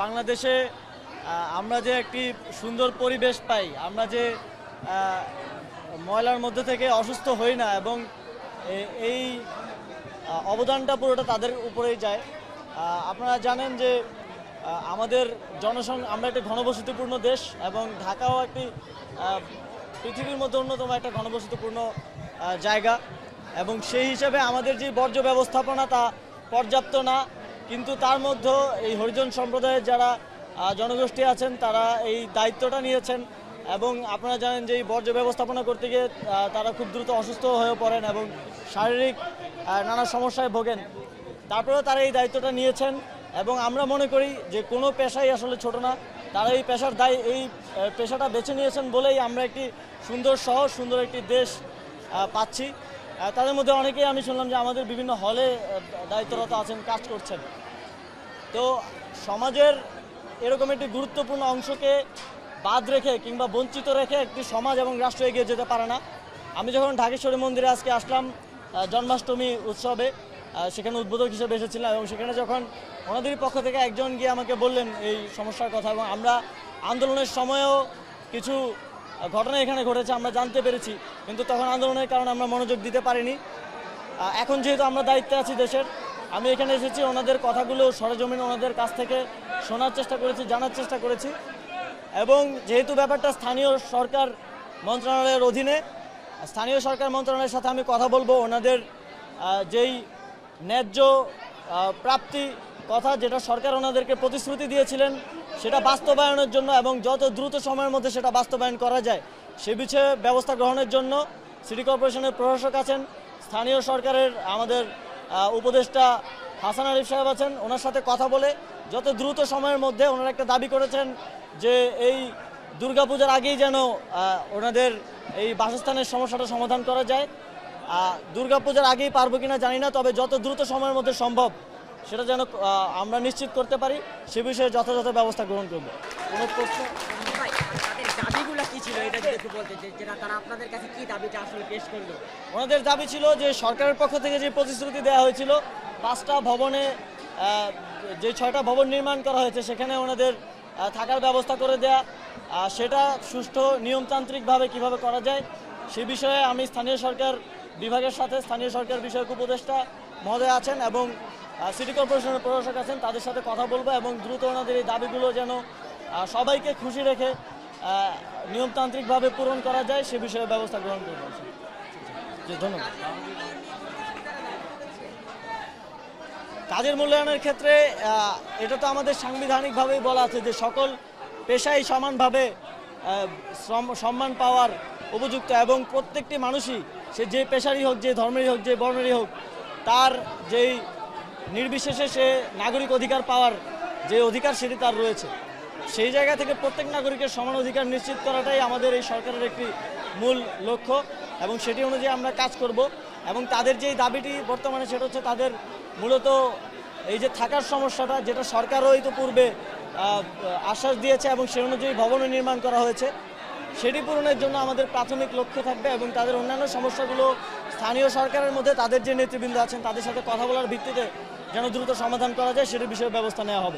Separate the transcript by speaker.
Speaker 1: বাংলাদেশে আমরা যে একটি সুন্দর পরিবেশ পাই, আমরা যে ময়লার মধ্যে থেকে অসুস্থ হই না এবং এই অবদানটা পুরোটা তাদের উপরেই যায়। আপনারা জানেন যে আমাদের জনসং, আমরা একটি ঘনবসতিপূর্ণ দেশ এবং ঢাকাও একটি পৃথিবীর মধ্যে অন্যতম একটা ঘনবসতিপূর্ণ জায়গা। এবং সেই হিসাবে আমাদের যে বর্জ্য ব্যবস্থাপনা তা পর্যাপ্ত না কিন্তু তার মধ্যে এই হরিজন সম্প্রদায়ের যারা জনগোষ্ঠী আছেন, তারা এই দায়িত্বটা নিয়েছেন এবং আপনারা জানেন যে এই বর্জ্য ব্যবস্থাপনা করতে গিয়ে তারা খুব দ্রুত অসুস্থ হয়ে পড়েন এবং শারীরিক নানা সমস্যায় ভোগেন। তারপরেও তারা এই দায়িত্বটা নিয়েছেন এবং আমরা মনে করি যে কোনো পেশাই আসলে ছোট না। তারা এই পেশার দায়, এই পেশাটা বেছে নিয়েছেন বলেই আমরা একটি সুন্দর শহর, সুন্দর একটি দেশ পাচ্ছি। তাদের মধ্যে অনেকেই আমি শুনলাম যে আমাদের বিভিন্ন হলে দায়িত্বরত আছেন, কাজ করছেন। তো সমাজের এরকম একটি গুরুত্বপূর্ণ অংশকে বাদ রেখে কিংবা বঞ্চিত রেখে একটি সমাজ এবং রাষ্ট্র এগিয়ে যেতে পারে না। আমি যখন ঢাকেশ্বরী মন্দিরে আজকে আসলাম জন্মাষ্টমী উৎসবে সেখানে উদ্বোধক হিসেবে এসেছিলাম এবং সেখানে যখন ওনাদেরই পক্ষ থেকে একজন গিয়ে আমাকে বললেন এই সমস্যার কথা এবং আমরা আন্দোলনের সময়েও কিছু ঘটনা এখানে ঘটেছে, আমরা জানতে পেরেছি। কিন্তু তখন আন্দোলনের কারণে আমরা মনোযোগ দিতে পারিনি। এখন যেহেতু আমরা দায়িত্বে আছি দেশের, আমি এখানে এসেছি ওনাদের কথাগুলো, সরেজমিনে ওনাদের কাছ থেকে শোনার চেষ্টা করেছি, জানার চেষ্টা করেছি। এবং যেহেতু ব্যাপারটা স্থানীয় সরকার মন্ত্রণালয়ের অধীনে, স্থানীয় সরকার মন্ত্রণালয়ের সাথে আমি কথা বলব। ওনাদের যেই ন্যায্য প্রাপ্তি কথা যেটা সরকার ওনাদেরকে প্রতিশ্রুতি দিয়েছিলেন, সেটা বাস্তবায়নের জন্য এবং যত দ্রুত সময়ের মধ্যে সেটা বাস্তবায়ন করা যায়, সে বিষয়ে ব্যবস্থা গ্রহণের জন্য সিটি কর্পোরেশনের প্রশাসক আছেন, স্থানীয় সরকারের আমাদের উপদেষ্টা হাসান আরিফ সাহেব আছেন, ওনার সাথে কথা বলে যত দ্রুত সময়ের মধ্যে ওনারা একটা দাবি করেছেন যে এই দুর্গাপূজার আগেই যেন ওনাদের এই বাসস্থানের সমস্যাটা সমাধান করা যায়। দুর্গাপূজার আগেই পারব কিনা জানি না, তবে যত দ্রুত সময়ের মধ্যে সম্ভব সেটা যেন আমরা নিশ্চিত করতে পারি সে বিষয়ে যথাযথ ব্যবস্থা গ্রহণ করব। কোনো প্রশ্ন
Speaker 2: দাবিগুলো কি ছিল? এটা যদি একটু বলতে যেটা তারা আপনাদের কাছে কি দাবিটা আসলে পেশ করল?
Speaker 1: ওনাদের দাবি ছিল যে সরকারের পক্ষ থেকে যে প্রতিশ্রুতি দেওয়া হয়েছিল পাঁচটা ভবনে যে ছয়টা ভবন নির্মাণ করা হয়েছে সেখানে ওনাদের থাকার ব্যবস্থা করে দেয়া সেটা সুষ্ঠু নিয়মতান্ত্রিকভাবে কীভাবে করা যায় সে বিষয়ে আমি স্থানীয় সরকার বিভাগের সাথে স্থানীয় সরকার বিষয়ক উপদেষ্টা মহোদয় আছেন এবং সিটি কর্পোরেশনের প্রশাসক আছেন, তাদের সাথে কথা বলব এবং দ্রুত ওনাদের এই দাবিগুলো যেন সবাইকে খুশি রেখে নিয়মতান্ত্রিকভাবে পূরণ করা যায়, সে বিষয়ে ব্যবস্থা গ্রহণ করব ধন্যবাদ। কাজের মূল্যায়নের ক্ষেত্রে এটা তো আমাদের সাংবিধানিকভাবেই বলা আছে যে সকল পেশাই সমানভাবে সম্মান পাওয়ার উপযুক্ত এবং প্রত্যেকটি মানুষই সে যে পেশারই হোক, যে ধর্মেরই হোক, যে বর্ণেরই হোক, তার যেই নির্বিশেষে সে নাগরিক অধিকার পাওয়ার যে অধিকার সেটি তার রয়েছে। সেই জায়গা থেকে প্রত্যেক নাগরিকের সমান অধিকার নিশ্চিত করাটাই আমাদের এই সরকারের একটি মূল লক্ষ্য এবং সেটি অনুযায়ী আমরা কাজ করব এবং তাদের যেই দাবিটি বর্তমানে সেটা হচ্ছে তাদের মূলত এই যে থাকার সমস্যাটা যেটা সরকারও ইতিপূর্বে আশ্বাস দিয়েছে এবং সে অনুযায়ী ভবনও নির্মাণ করা হয়েছে, সেটি পূরণের জন্য আমাদের প্রাথমিক লক্ষ্য থাকবে এবং তাদের অন্যান্য সমস্যাগুলো স্থানীয় সরকারের মধ্যে তাদের যে নেতৃবৃন্দ আছেন তাদের সাথে কথা বলার ভিত্তিতে যেন দ্রুত সমাধান করা যায় সেটির বিষয়ে ব্যবস্থা নেওয়া হবে।